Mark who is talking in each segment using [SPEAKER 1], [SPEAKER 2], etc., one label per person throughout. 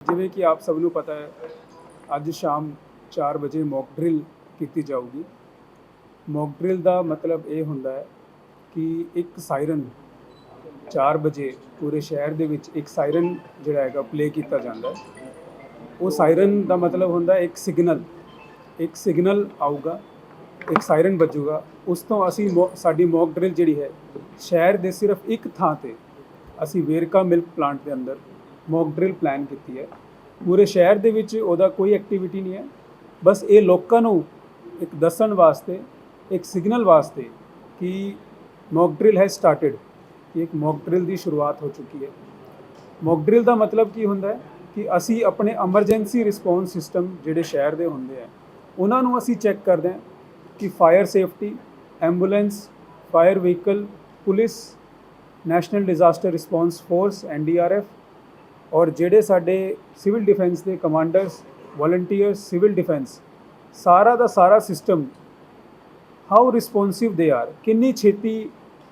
[SPEAKER 1] ਜਿਵੇਂ ਕਿ ਆਪ ਸਭ ਨੂੰ ਪਤਾ ਹੈ, ਅੱਜ ਸ਼ਾਮ 4 ਵਜੇ ਮੌਕ ਡਰਿਲ ਕੀਤੀ ਜਾਊਗੀ। ਮੌਕ ਡਰਿਲ ਦਾ ਮਤਲਬ ਇਹ ਹੁੰਦਾ ਹੈ ਕਿ ਇੱਕ ਸਾਇਰਨ 4 ਵਜੇ ਪੂਰੇ ਸ਼ਹਿਰ ਦੇ ਵਿੱਚ ਇੱਕ ਸਾਇਰਨ ਜਿਹੜਾ ਹੈਗਾ ਪਲੇ ਕੀਤਾ ਜਾਂਦਾ ਹੈ। ਉਹ ਸਾਇਰਨ ਦਾ ਮਤਲਬ ਹੁੰਦਾ ਹੈ ਇੱਕ ਸਿਗਨਲ ਇੱਕ ਸਿਗਨਲ ਆਊਗਾ, ਇੱਕ ਸਾਇਰਨ ਵੱਜੂਗਾ। ਉਸ ਤੋਂ ਅਸੀਂ ਮੌ- ਸਾਡੀ ਮੌਕ ਡਰਿਲ ਜਿਹੜੀ ਹੈ, ਸ਼ਹਿਰ ਦੇ ਸਿਰਫ ਇੱਕ ਥਾਂ ਤੇ ਅਸੀਂ ਵੇਰਕਾ ਮਿਲਕ ਪਲਾਂਟ ਦੇ ਅੰਦਰ ਮੌਕ ਡਰਿਲ ਪਲਾਨ ਕੀਤੀ ਹੈ। ਪੂਰੇ ਸ਼ਹਿਰ ਦੇ ਵਿੱਚ ਉਹਦਾ ਕੋਈ ਐਕਟੀਵਿਟੀ ਨਹੀਂ ਹੈ। ਬਸ ਇਹ ਲੋਕਾਂ ਨੂੰ ਇੱਕ ਦੱਸਣ ਵਾਸਤੇ, ਇੱਕ ਸਿਗਨਲ ਵਾਸਤੇ ਕਿ ਮੌਕ ਡਰਿਲ ਹੈ ਸਟਾਰਟਡ ਕਿ ਇੱਕ ਮੌਕ ਡਰਿਲ ਦੀ ਸ਼ੁਰੂਆਤ ਹੋ ਚੁੱਕੀ ਹੈ। ਮੌਕ ਡਰਿਲ ਦਾ ਮਤਲਬ ਕੀ ਹੁੰਦਾ ਹੈ? ਕਿ ਅਸੀਂ ਆਪਣੇ ਐਮਰਜੈਂਸੀ ਰਿਸਪੌਂਸ ਸਿਸਟਮ ਜਿਹੜੇ ਸ਼ਹਿਰ ਦੇ ਹੁੰਦੇ ਆ, ਉਹਨਾਂ ਨੂੰ ਅਸੀਂ ਚੈੱਕ ਕਰਦੇ ਹਾਂ ਕਿ fire safety ambulance fire vehicle police national disaster response force NDRF ਔਰ ਜਿਹੜੇ ਸਾਡੇ ਸਿਵਲ ਡਿਫੈਂਸ ਦੇ ਕਮਾਂਡਰਸ, ਵੋਲੰਟੀਅਰਸ, ਸਿਵਲ ਡਿਫੈਂਸ, ਸਾਰਾ ਦਾ ਸਾਰਾ ਸਿਸਟਮ ਹਾਊ ਰਿਸਪੌਂਸਿਵ ਦੇ ਆਰ ਕਿੰਨੀ ਛੇਤੀ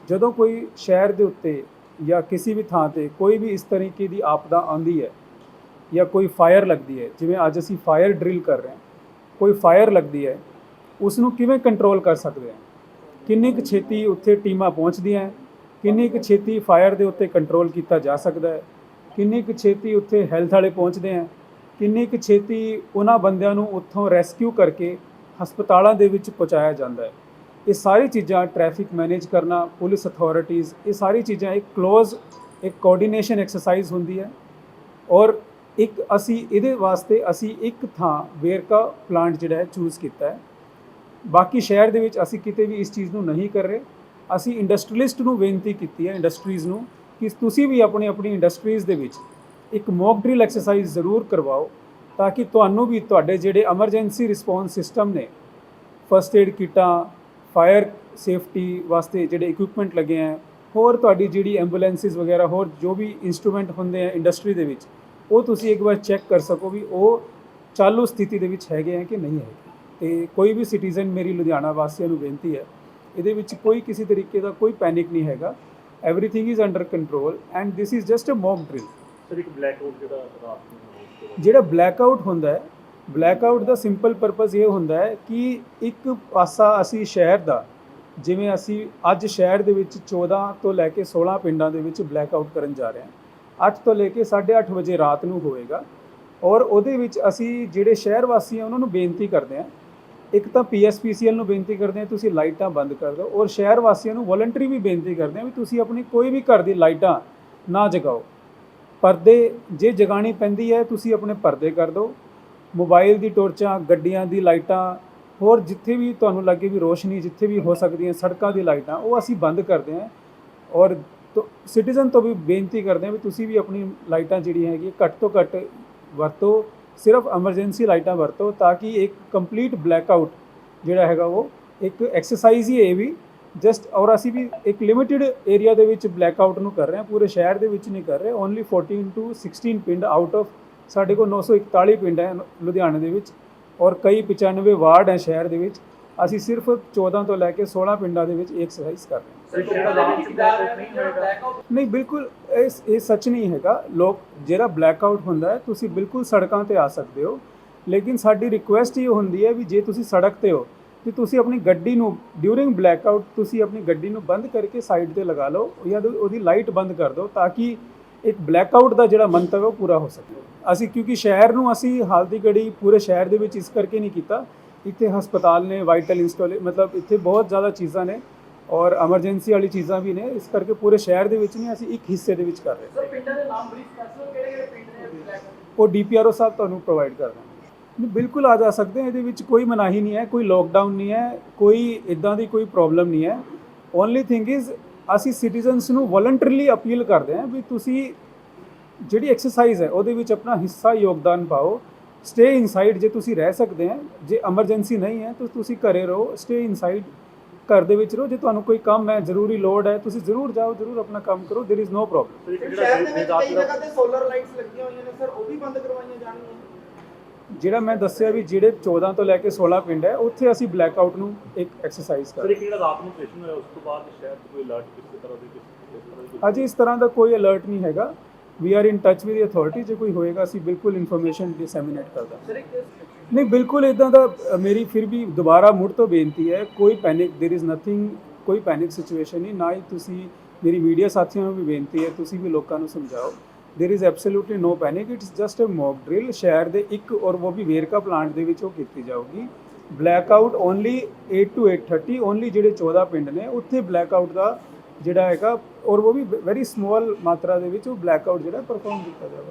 [SPEAKER 1] ਜਦੋਂ ਕੋਈ ਸ਼ਹਿਰ ਦੇ ਉੱਤੇ ਜਾਂ ਕਿਸੇ ਵੀ ਥਾਂ ਤੇ ਕੋਈ ਵੀ ਇਸ ਤਰੀਕੇ ਦੀ ਆਪਦਾ ਆਉਂਦੀ ਹੈ ਜਾਂ ਕੋਈ ਫਾਇਰ ਲੱਗਦੀ ਹੈ, ਜਿਵੇਂ ਅੱਜ ਅਸੀਂ ਫਾਇਰ ਡਰਿਲ ਕਰ ਰਹੇ ਹਾਂ, ਕੋਈ ਫਾਇਰ ਲੱਗਦੀ ਹੈ ਉਸ ਨੂੰ ਕਿਵੇਂ ਕੰਟਰੋਲ ਕਰ ਸਕਦੇ ਹਾਂ? ਕਿੰਨੀ ਕੁ ਛੇਤੀ ਉੱਥੇ ਟੀਮਾਂ ਪਹੁੰਚਦੀਆਂ ਕਿੰਨੀ ਕੁ ਛੇਤੀ ਫਾਇਰ ਦੇ ਉੱਤੇ ਕੰਟਰੋਲ ਕੀਤਾ ਜਾ ਸਕਦਾ ਹੈ? ਕਿੰਨੀ ਕੁ ਛੇਤੀ ਉੱਥੇ ਹੈਲਥ ਵਾਲੇ ਪਹੁੰਚਦੇ ਆ, ਕਿੰਨੀ ਕੁ ਛੇਤੀ ਉਹਨਾਂ ਬੰਦਿਆਂ ਨੂੰ ਉੱਥੋਂ ਰੈਸਕਿਊ ਕਰਕੇ ਹਸਪਤਾਲਾਂ ਦੇ ਵਿੱਚ ਪਹੁੰਚਾਇਆ ਜਾਂਦਾ ਹੈ। ਇਹ ਸਾਰੀ ਚੀਜ਼ਾਂ ਟ੍ਰੈਫਿਕ ਮੈਨੇਜ ਕਰਨਾ, ਪੁਲਿਸ ਅਥਾਰਟੀਆਂ ਇਹ ਸਾਰੀ ਚੀਜ਼ਾਂ ਇੱਕ ক্লোਜ਼ ਇੱਕ ਕੋਆਰਡੀਨੇਸ਼ਨ ਐਕਸਰਸਾਈਜ਼ ਹੁੰਦੀ ਹੈ ਔਰ ਇੱਕ ਅਸੀਂ ਇਹਦੇ ਵਾਸਤੇ ਅਸੀਂ ਇੱਕ ਥਾਂ ਵੇਰਕਾ ਪਲਾਂਟ ਜਿਹੜਾ ਹੈ ਚੂਜ਼ ਕੀਤਾ ਹੈ। ਬਾਕੀ ਸ਼ਹਿਰ ਦੇ ਵਿੱਚ ਅਸੀਂ ਕਿਤੇ ਵੀ ਇਸ ਚੀਜ਼ ਨੂੰ ਨਹੀਂ ਕਰ ਰਹੇ। ਅਸੀਂ ਇੰਡਸਟਰੀਲਿਸਟ ਨੂੰ ਬੇਨਤੀ ਕੀਤੀ ਹੈ ਇੰਡਸਟਰੀਜ਼ ਨੂੰ ਕਿ ਤੁਸੀਂ ਵੀ ਆਪਣੀ ਆਪਣੀ ਇੰਡਸਟਰੀਜ਼ ਦੇ ਵਿੱਚ ਇੱਕ ਮੌਕ ਡਰਿਲ ਐਕਸਰਸਾਈਜ਼ ਜ਼ਰੂਰ ਕਰਵਾਓ ਤਾਂ ਕਿ ਤੁਹਾਨੂੰ ਵੀ ਤੁਹਾਡੇ ਜਿਹੜੇ ਐਮਰਜੈਂਸੀ ਰਿਸਪੌਂਸ ਸਿਸਟਮ ਨੇ ਫਸਟ ਏਡ ਕਿਟਾਂ ਫਾਇਰ ਸੇਫਟੀ ਵਾਸਤੇ ਜਿਹੜੇ ਇਕਵਿਪਮੈਂਟ ਲੱਗੇ ਆ ਹੋਰ ਤੁਹਾਡੀ ਜਿਹੜੀ ਐਂਬੂਲੈਂਸਿਸ ਵਗੈਰਾ, ਹੋਰ ਜੋ ਵੀ ਇਨਸਟਰੂਮੈਂਟ ਹੁੰਦੇ ਆ ਇੰਡਸਟਰੀ ਦੇ ਵਿੱਚ, ਉਹ ਤੁਸੀਂ ਇੱਕ ਵਾਰ ਚੈੱਕ ਕਰ ਸਕੋ ਵੀ ਉਹ ਚਾਲੂ ਸਥਿਤੀ ਦੇ ਵਿੱਚ ਹੈਗੇ ਆ ਕਿ ਨਹੀਂ ਹੈਗੇ। ਤੇ ਕੋਈ ਵੀ ਸਿਟੀਜ਼ਨ ਮੇਰੀ ਲੁਧਿਆਣਾ ਵਾਸੀਆਂ ਨੂੰ ਬੇਨਤੀ ਹੈ, ਇਹਦੇ ਵਿੱਚ ਕੋਈ ਕਿਸੇ ਤਰੀਕੇ ਦਾ ਕੋਈ ਪੈਨਿਕ ਨਹੀਂ ਹੈਗਾ। Everything is under control and this is just a mock drill
[SPEAKER 2] sir ਇੱਕ ਬਲੈਕ ਆਊਟ ਜਿਹੜਾ ਰਾਤ ਨੂੰ
[SPEAKER 1] ਜਿਹੜਾ ਬਲੈਕ ਆਊਟ ਹੁੰਦਾ ਹੈ ਬਲੈਕ ਆਊਟ ਦਾ ਸਿੰਪਲ ਪਰਪਸ ਇਹ ਹੁੰਦਾ ਹੈ ਕਿ ਇੱਕ ਪਾਸਾ ਅਸੀਂ ਸ਼ਹਿਰ ਦਾ ਜਿਵੇਂ ਅਸੀਂ ਅੱਜ ਸ਼ਹਿਰ ਦੇ ਵਿੱਚ 14 ਤੋਂ ਲੈ ਕੇ 16 ਪਿੰਡਾਂ ਦੇ ਵਿੱਚ ਬਲੈਕ ਆਊਟ ਕਰਨ ਜਾ ਰਹੇ ਹਾਂ। 8 ਤੋਂ ਲੈ ਕੇ 8:30 ਵਜੇ ਰਾਤ ਨੂੰ ਹੋਏਗਾ। ਔਰ ਉਹਦੇ ਵਿੱਚ ਅਸੀਂ ਜਿਹੜੇ ਸ਼ਹਿਰ ਵਾਸੀ ਆ ਉਹਨਾਂ ਨੂੰ ਬੇਨਤੀ ਕਰਦੇ ਹਾਂ ਇੱਕ ਤਾਂ ਪੀਐਸਪੀਸੀਐਲ ਨੂੰ ਬੇਨਤੀ ਕਰਦੇ ਹਾਂ, ਤੁਸੀਂ ਲਾਈਟਾਂ ਬੰਦ ਕਰ ਦਿਓ ਔਰ ਸ਼ਹਿਰ ਵਾਸੀਆਂ ਨੂੰ ਵੋਲੰਟਰੀ ਵੀ ਬੇਨਤੀ ਕਰਦੇ ਹਾਂ ਵੀ ਤੁਸੀਂ ਆਪਣੀ ਕੋਈ ਵੀ ਘਰ ਦੀ ਲਾਈਟਾਂ ਨਾ ਜਗਾਓ। ਪਰਦੇ, ਜੇ ਜਗਾਣੀ ਪੈਂਦੀ ਹੈ, ਤੁਸੀਂ ਆਪਣੇ ਪਰਦੇ ਕਰ ਦਿਓ। ਮੋਬਾਈਲ ਦੀ ਟੋਰਚਾਂ, ਗੱਡੀਆਂ ਦੀ ਲਾਈਟਾਂ, ਹੋਰ ਜਿੱਥੇ ਵੀ ਤੁਹਾਨੂੰ ਲੱਗੇ ਵੀ ਰੋਸ਼ਨੀ, ਜਿੱਥੇ ਵੀ ਹੋ ਸਕਦੀ ਹੈ ਸੜਕਾਂ ਦੀ ਲਾਈਟਾਂ, ਉਹ ਅਸੀਂ ਬੰਦ ਕਰਦੇ ਹਾਂ। ਔਰ ਸਿਟੀਜ਼ਨ ਤੋਂ ਵੀ ਬੇਨਤੀ ਕਰਦੇ ਹਾਂ ਵੀ ਤੁਸੀਂ ਵੀ ਆਪਣੀ ਲਾਈਟਾਂ ਜਿਹੜੀਆਂ ਹੈਗੀ ਘੱਟ ਤੋਂ ਘੱਟ ਵਰਤੋ। ਸਿਰਫ ਐਮਰਜੈਂਸੀ ਲਾਈਟਾਂ ਵਰਤੋ ਤਾਂ ਕਿ ਇੱਕ ਕੰਪਲੀਟ ਬਲੈਕ ਆਊਟ ਜਿਹੜਾ ਹੈਗਾ ਉਹ ਇੱਕ ਐਕਸਰਸਾਈਜ਼ ਹੀ ਹੈ ਇਹ ਵੀ ਜਸਟ ਔਰ ਅਸੀਂ ਵੀ ਇੱਕ ਲਿਮਿਟਿਡ ਏਰੀਆ ਦੇ ਵਿੱਚ ਬਲੈਕ ਆਊਟ ਨੂੰ ਕਰ ਰਹੇ ਹਾਂ, ਪੂਰੇ ਸ਼ਹਿਰ ਦੇ ਵਿੱਚ ਨਹੀਂ ਕਰ ਰਹੇ ਓਨਲੀ 14 ਟੂ 16 ਪਿੰਡ ਆਊਟ ਆਫ ਸਾਡੇ ਕੋਲ 941 ਪਿੰਡ ਹੈ ਲੁਧਿਆਣੇ ਦੇ ਵਿੱਚ ਔਰ ਕਈ 95 ਵਾਰਡ ਹੈ ਸ਼ਹਿਰ ਦੇ ਵਿੱਚ। ਅਸੀਂ ਸਿਰਫ 14 ਤੋਂ ਲੈ ਕੇ 16 ਪਿੰਡਾਂ ਦੇ ਵਿੱਚ ਐਕਸਰਸਾਈਜ਼ ਕਰ ਰਹੇ ਹਾਂ।
[SPEAKER 2] ਨਹੀਂ
[SPEAKER 1] ਬਿਲਕੁਲ ਇਹ ਇਹ ਸੱਚ ਨਹੀਂ ਹੈਗਾ। ਲੋਕ ਜਿਹੜਾ ਬਲੈਕ ਆਊਟ ਹੁੰਦਾ ਹੈ ਤੁਸੀਂ ਬਿਲਕੁਲ ਸੜਕਾਂ ਤੇ ਆ ਸਕਦੇ ਹੋ। ਲੇਕਿਨ ਸਾਡੀ ਰਿਕੁਐਸਟ ਇਹ ਹੁੰਦੀ ਹੈ ਵੀ ਜੇ ਤੁਸੀਂ ਸੜਕ ਤੇ ਹੋ ਤੇ ਤੁਸੀਂ ਆਪਣੀ ਗੱਡੀ ਨੂੰ ਡਿਊਰਿੰਗ ਬਲੈਕ ਆਊਟ ਤੁਸੀਂ ਆਪਣੀ ਗੱਡੀ ਨੂੰ ਬੰਦ ਕਰਕੇ ਸਾਈਡ ਤੇ ਲਗਾ ਲਓ ਜਾਂ ਉਹਦੀ- ਉਹਦੀ ਲਾਈਟ ਬੰਦ ਕਰ ਦਿਓ ਤਾਂ ਕਿ ਇੱਕ ਬਲੈਕ ਆਊਟ ਦਾ ਜਿਹੜਾ ਮੰਤਵ ਹੈ ਉਹ ਪੂਰਾ ਹੋ ਸਕੇ। ਅਸੀਂ ਕਿਉਂਕਿ ਸ਼ਹਿਰ ਨੂੰ ਅਸੀਂ ਹਾਲ ਦੀ ਘੜੀ ਪੂਰੇ ਸ਼ਹਿਰ ਦੇ ਵਿੱਚ ਇਸ ਕਰਕੇ ਨਹੀਂ ਕੀਤਾ। ਇੱਥੇ ਹਸਪਤਾਲ ਨੇ ਵਾਈਟਲ ਇੰਸਟਾਲੇ ਮਤਲਬ ਇੱਥੇ ਬਹੁਤ ਜ਼ਿਆਦਾ ਚੀਜ਼ਾਂ ਨੇ ਔਰ ਐਮਰਜੈਂਸੀ ਵਾਲੀ ਚੀਜ਼ਾਂ ਵੀ ਨੇ। ਇਸ ਕਰਕੇ ਪੂਰੇ ਸ਼ਹਿਰ ਦੇ ਵਿੱਚ ਨਹੀਂ ਅਸੀਂ ਇੱਕ ਹਿੱਸੇ ਦੇ ਵਿੱਚ ਕਰ ਰਹੇ ਹਾਂ।
[SPEAKER 3] ਸਰ ਪਿੰਡਾਂ ਦੇ ਨਾਮ ਬਰੀਫ ਕਰ ਸਕਦੇ ਕਿਹੜੇ ਕਿਹੜੇ ਪਿੰਡ ਨੇ
[SPEAKER 1] ਉਹ ਡੀਪੀਆਰਓ ਸਾਹਿਬ ਤੁਹਾਨੂੰ ਪ੍ਰੋਵਾਈਡ ਕਰ ਦੇਣਗੇ ਬਿਲਕੁਲ ਆ ਜਾ ਸਕਦੇ ਆ ਇਹਦੇ ਵਿੱਚ ਕੋਈ ਮਨਾਹੀ ਨਹੀਂ ਹੈ ਕੋਈ ਲੋਕਡਾਊਨ ਨਹੀਂ ਹੈ ਕੋਈ ਇਦਾਂ ਦੀ ਕੋਈ ਪ੍ਰੋਬਲਮ ਨਹੀਂ ਹੈ। ਓਨਲੀ ਥਿੰਗ ਇਜ਼ ਅਸੀਂ ਸਿਟੀਜ਼ਨਸ ਨੂੰ ਵੋਲੰਟਰੀਲੀ ਅਪੀਲ ਕਰਦੇ ਹਾਂ ਵੀ ਤੁਸੀਂ ਜਿਹੜੀ ਐਕਸਰਸਾਈਜ਼ ਹੈ ਉਹਦੇ ਵਿੱਚ ਆਪਣਾ ਹਿੱਸਾ ਯੋਗਦਾਨ ਪਾਓ। ਸਟੇ ਇਨਸਾਈਡ ਜੇ ਤੁਸੀਂ ਰਹਿ ਸਕਦੇ ਆ ਜੇ ਐਮਰਜੈਂਸੀ ਨਹੀਂ ਹੈ ਤਾਂ ਤੁਸੀਂ ਘਰੇ ਰਹੋ ਸਟੇ ਇਨਸਾਈਡ ਘਰ ਦੇ ਵਿੱਚ ਰਹੋ ਜੇ ਤੁਹਾਨੂੰ ਕੋਈ ਕੰਮ ਹੈ ਜ਼ਰੂਰੀ ਲੋੜ ਹੈ ਤੁਸੀਂ ਜ਼ਰੂਰ ਜਾਓ ਜ਼ਰੂਰ ਆਪਣਾ ਕੰਮ ਕਰੋ there is no problem.
[SPEAKER 2] Sir ਇੱਕ
[SPEAKER 3] ਸਰ
[SPEAKER 2] ਜਿਹੜਾ
[SPEAKER 3] ਸ਼ਹਿਰ ਦੇ ਵਿੱਚ
[SPEAKER 2] ਰਾਤ
[SPEAKER 3] ਕਈ ਜਗ੍ਹਾ ਤੇ ਸੋਲਰ ਲਾਈਟਸ ਲੱਗੀਆਂ ਹੋਈਆਂ ਨੇ ਸਰ ਉਹ ਵੀ ਬੰਦ ਕਰਵਾਈਆਂ ਜਾਣਗੀਆਂ?
[SPEAKER 1] ਜਿਹੜਾ ਮੈਂ ਦੱਸਿਆ ਵੀ ਜਿਹੜੇ 14 ਤੋਂ ਲੈ ਕੇ 16 ਪਿੰਡ ਹੈ ਉੱਥੇ ਅਸੀਂ ਬਲੈਕ ਆਊਟ ਨੂੰ ਇੱਕ ਐਕਸਰਸਾਈਜ਼ ਕਰ
[SPEAKER 2] ਸਰ ਜਿਹੜਾ ਰਾਤ ਨੂੰ ਆਪਰੇਸ਼ਨ ਹੋਇਆ ਉਸ ਤੋਂ ਬਾਅਦ ਸ਼ਹਿਰ 'ਚ ਕੋਈ ਅਲਰਟ ਕਿਸੇ ਤਰ੍ਹਾਂ ਦੀ ਕਿਸੇ ਇਸ ਤਰ੍ਹਾਂ ਦੀ
[SPEAKER 1] ਅਜੇ ਇਸ ਤਰ੍ਹਾਂ ਦਾ ਕੋਈ ਅਲਰਟ ਨਹੀਂ ਹੈਗਾ। we are in touch with the authority ਜੇ ਕੋਈ ਹੋਏਗਾ ਅਸੀਂ ਬਿਲਕੁਲ ਇਨਫੋਰਮੇਸ਼ਨ ਡਿਸੈਮੀਨੇਟ ਕਰਦਾ
[SPEAKER 3] ਸਰ ਇੱਕ
[SPEAKER 1] ਨਹੀਂ ਬਿਲਕੁਲ ਇਦਾਂ ਦਾ ਅ, ਮੇਰੀ ਫਿਰ ਵੀ ਦੁਬਾਰਾ ਮੁੜ ਤੋਂ ਬੇਨਤੀ ਹੈ ਕੋਈ ਪੈਨਿਕ देयर इज ਨਥਿੰਗ ਕੋਈ ਪੈਨਿਕ ਸਿਚੁਏਸ਼ਨ ਨਹੀਂ ਨਾ ਹੀ ਤੁਸੀਂ ਮੇਰੀ ਮੀਡੀਆ ਸਾਥੀਆਂ ਨੂੰ ਵੀ ਬੇਨਤੀ ਹੈ ਤੁਸੀਂ ਵੀ ਲੋਕਾਂ ਨੂੰ ਸਮਝਾਓ there is absolutely no panic it's just a mock drill ਸ਼ਹਿਰ ਦੇ ਇੱਕ ਔਰ ਉਹ ਵੀ ਵੇਰਕਾ ਪਲਾਂਟ ਦੇ ਵਿੱਚ ਉਹ ਕੀਤੀ ਜਾਊਗੀ blackout only 8 to 8:30 only ਜਿਹੜੇ 14 ਪਿੰਡ ਨੇ ਉੱਥੇ ਬਲੈਕ ਆਊਟ ਦਾ ਜਿਹੜਾ ਹੈਗਾ ਔਰ ਉਹ ਵੀ ਵੈਰੀ ਸਮਾਲ ਮਾਤਰਾ ਦੇ ਵਿੱਚ ਉਹ ਬਲੈਕ ਆਊਟ ਜਿਹੜਾ ਪਰਫਾਰਮ ਕੀਤਾ ਜਾਵੇ।